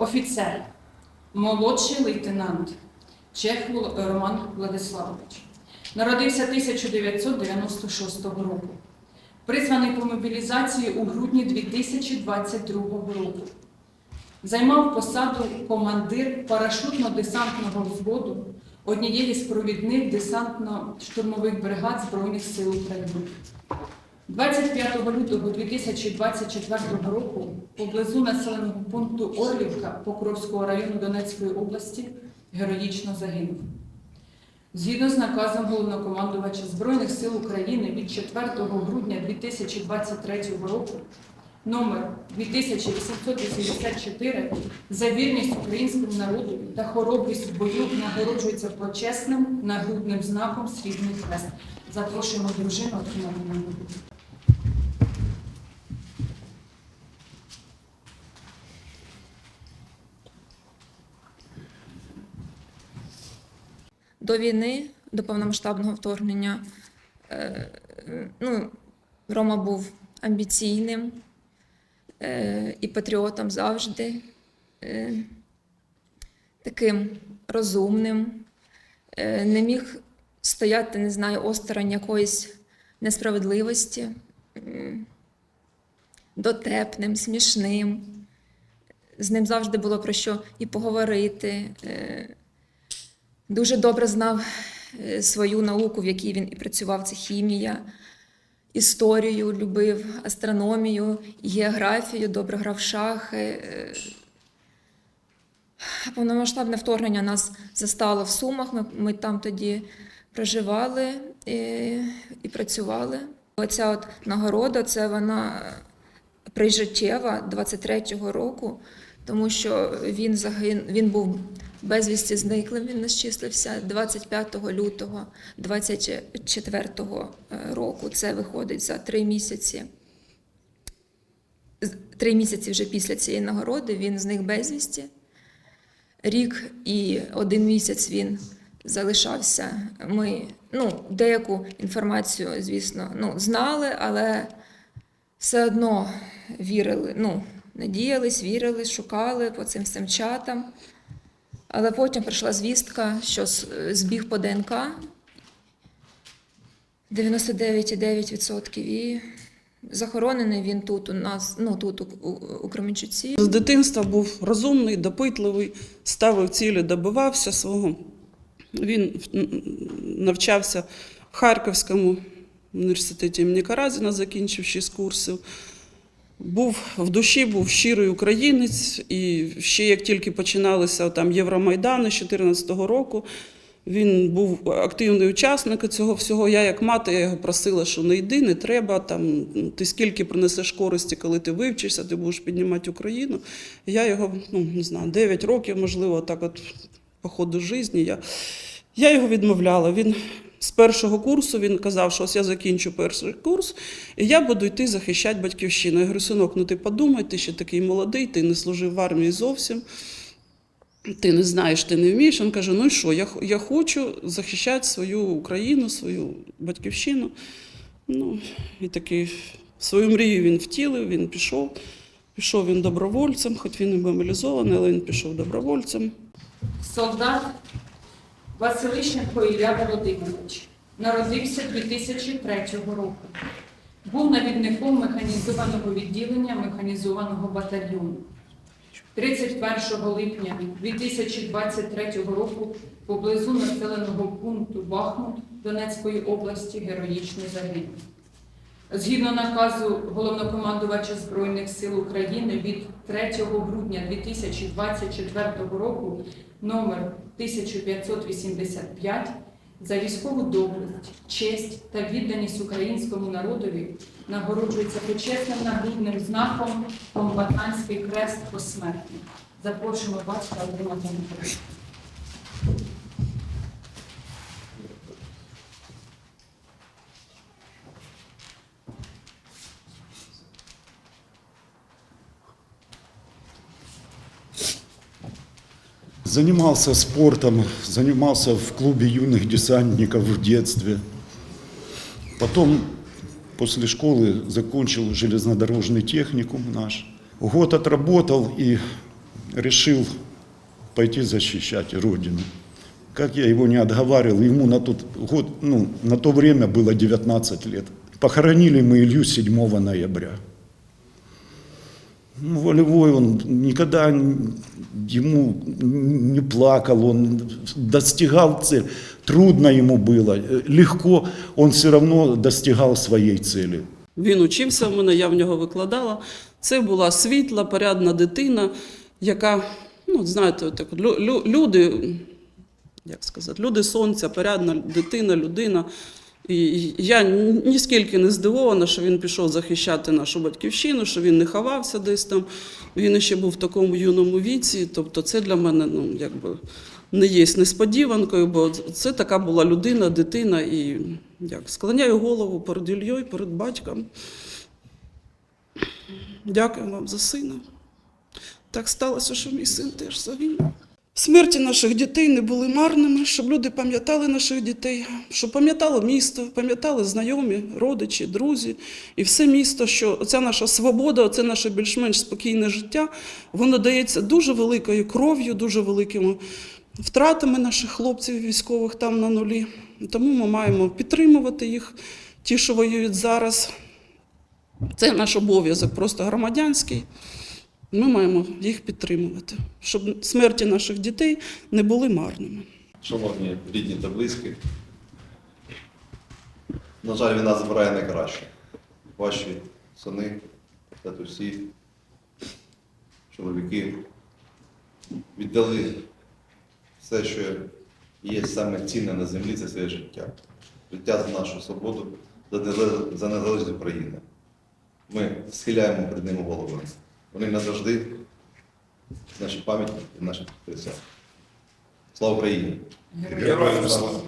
Офіцер, молодший лейтенант Чех Роман Владиславович. Народився 1996 року. Призваний по мобілізації у грудні 2022 року. Займав посаду командир парашутно-десантного взводу однієї з провідних десантно-штурмових бригад Збройних сил України. 25 лютого 2024 року поблизу населеного пункту Орлівка Покровського району Донецької області героїчно загинув. Згідно з наказом головнокомандувача Збройних сил України від 4 грудня 2023 року номер 2884 за вірність українському народу та хоробрість в бою нагороджується почесним нагрудним знаком Срібний Хрест. Запрошуємо дружину отримати нагороду. До війни, до повномасштабного вторгнення, е, ну, Рома був амбіційним е, і патріотом завжди, е, таким розумним, не міг стояти, не знаю, осторонь якоїсь несправедливості, дотепним, смішним. З ним завжди було про що і поговорити. Е, Дуже добре знав е, свою науку, в якій він і працював. Це хімія, історію любив, астрономію, географію, добре грав шахи. Е, Повномасштабне вторгнення нас застало в Сумах. Ми, ми там тоді проживали і, і працювали. Оця от нагорода, це вона прижиттєва 23-го року, тому що він загин, він був безвісті зниклим. Він нас числився 25 лютого 24 року. Це виходить за три місяці. Три місяці вже після цієї нагороди він зник безвісті. Рік і один місяць він залишався. Ми ну, деяку інформацію, звісно, ну, знали, але все одно вірили, ну, надіялись, вірили, шукали по цим всім чатам. Але потім прийшла звістка, що збіг по ДНК 99,9% і захоронений він тут у нас, ну тут у, у, Кременчуці. З дитинства був розумний, допитливий, ставив цілі, добивався свого. Він навчався в Харківському університеті імені Каразіна, закінчив шість курсів. Був в душі, був щирий українець, і ще як тільки починалися там Євромайдани з 2014 року, він був активний учасник цього всього. Я, як мати, я його просила, що не йди, не треба. Там ти скільки принесеш користі, коли ти вивчишся, ти будеш піднімати Україну. Я його, ну не знаю, 9 років, можливо, так от по ходу життя. Я, я його відмовляла. Він з першого курсу він казав, що ось я закінчу перший курс, і я буду йти захищати батьківщину. Я говорю, синок, ну ти подумай, ти ще такий молодий, ти не служив в армії зовсім. Ти не знаєш, ти не вмієш. Він каже: ну і що, я, я хочу захищати свою Україну, свою батьківщину. Ну, і такий свою мрію він втілив, він пішов. Пішов він добровольцем, хоч він і мобілізований, але він пішов добровольцем. Солдат Василищенко Ілля Володимирович народився 2003 року. Був навідником механізованого відділення механізованого батальйону. 31 липня 2023 року поблизу населеного пункту Бахмут Донецької області героїчно загинув. Згідно наказу головнокомандувача Збройних сил України від 3 грудня 2024 року номер 1585 за військову доблесть, честь та відданість українському народові нагороджується почесним нагрудним знаком Комбатантський крест посмертний. Запрошуємо батька отримати Занимался спортом, занимался в клубе юных десантников в детстве. Потом после школы закончил железнодорожный техникум наш. Год отработал и решил пойти защищать Родину. Как я его не отговаривал, ему на тот год, ну, на то время было 19 лет. Похоронили мы Илью 7 ноября. Ну, волевой он никогда ему не плакал, он достигал цели. Трудно ему было, э, легко, он все равно достигал своей цели. Він учився в мене, я в нього викладала. Це була світла, порядна дитина, яка, ну, знаєте, так, лю- люди, як сказати, люди сонця, порядна дитина, людина. І я ніскільки не здивована, що він пішов захищати нашу батьківщину, що він не ховався десь там. Він ще був в такому юному віці. Тобто, це для мене ну, якби не є несподіванкою, бо це така була людина, дитина, і як склоняю голову перед Ільєю, перед батьком. Дякую вам за сина. Так сталося, що мій син теж загинув. Смерті наших дітей не були марними, щоб люди пам'ятали наших дітей, щоб пам'ятало місто, пам'ятали знайомі, родичі, друзі і все місто, що ця наша свобода, це наше більш-менш спокійне життя, воно дається дуже великою кров'ю, дуже великими втратами наших хлопців військових там на нулі. Тому ми маємо підтримувати їх, ті, що воюють зараз. Це наш обов'язок, просто громадянський. Ми маємо їх підтримувати, щоб смерті наших дітей не були марними. Шановні рідні та близькі, на жаль, війна забирає найкраще. Ваші сини, татусі, чоловіки віддали все, що є саме цінне на землі, це своє життя. Життя за нашу свободу, за незалежність- за незалежність України. Ми схиляємо перед ними голови. Вони назавжди в нашій пам'яті і в наших серцях. Слава Україні! Героям слава!